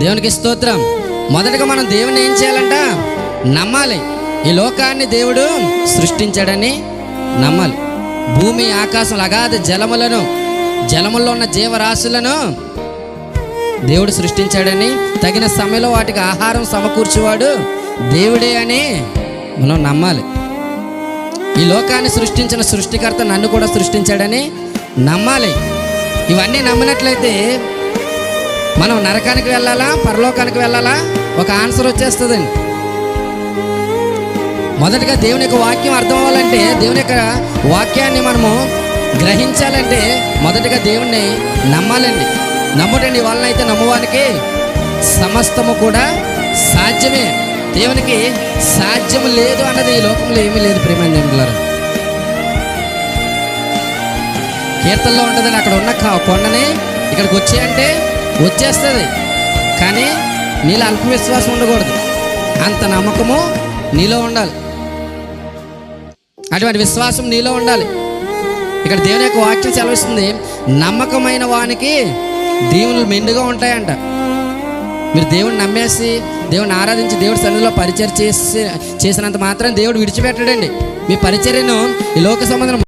దేవునికి స్తోత్రం. మొదటగా మనం దేవుని ఏం చేయాలంట? నమ్మాలి. ఈ లోకాన్ని దేవుడు సృష్టించాడని నమ్మాలి. భూమి ఆకాశం అగాధ జలములను జలముల్లో ఉన్న జీవరాశులను దేవుడు సృష్టించాడని తగిన సమయంలో వాటికి ఆహారం సమకూర్చేవాడు దేవుడే అని మనం నమ్మాలి. ఈ లోకాన్ని సృష్టించిన సృష్టికర్త నన్ను కూడా సృష్టించాడని నమ్మాలి. ఇవన్నీ నమ్మినట్లయితే మనం నరకానికి వెళ్ళాలా? పరలోకానికి వెళ్ళాలా? ఒక ఆన్సర్ వచ్చేస్తుందండి. మొదటగా దేవుని యొక్క వాక్యం అర్థం అవ్వాలంటే దేవుని యొక్క వాక్యాన్ని మనము గ్రహించాలంటే మొదటగా దేవుణ్ణి నమ్మాలండి. నమ్ముటండి వలన అయితే నమ్మువానికి సమస్తము కూడా సాధ్యమే. దేవునికి సాధ్యం లేదు అన్నది ఈ లోకంలో ఏమీ లేదు ప్రేమ దేవులారా. కీర్తనలో ఉంటుందని అక్కడ ఉన్న కొండని ఇక్కడికి వచ్చేయంటే వచ్చేస్తుంది. కానీ నీలో అల్ప విశ్వాసం ఉండకూడదు. అంత నమ్మకము నీలో ఉండాలి. అటువంటి విశ్వాసం నీలో ఉండాలి. ఇక్కడ దేవుని యొక్క వాక్యం సెలవిస్తుంది నమ్మకమైన వానికి దేవుళ్ళు మెండుగా ఉంటాయంట. మీరు దేవుని నమ్మేసి దేవుని ఆరాధించి దేవుడి సన్నిధిలో పరిచయం చేసి చేసినంత మాత్రం దేవుడు విడిచిపెట్టడండి. మీ పరిచర్యను ఈ లోక సంబంధం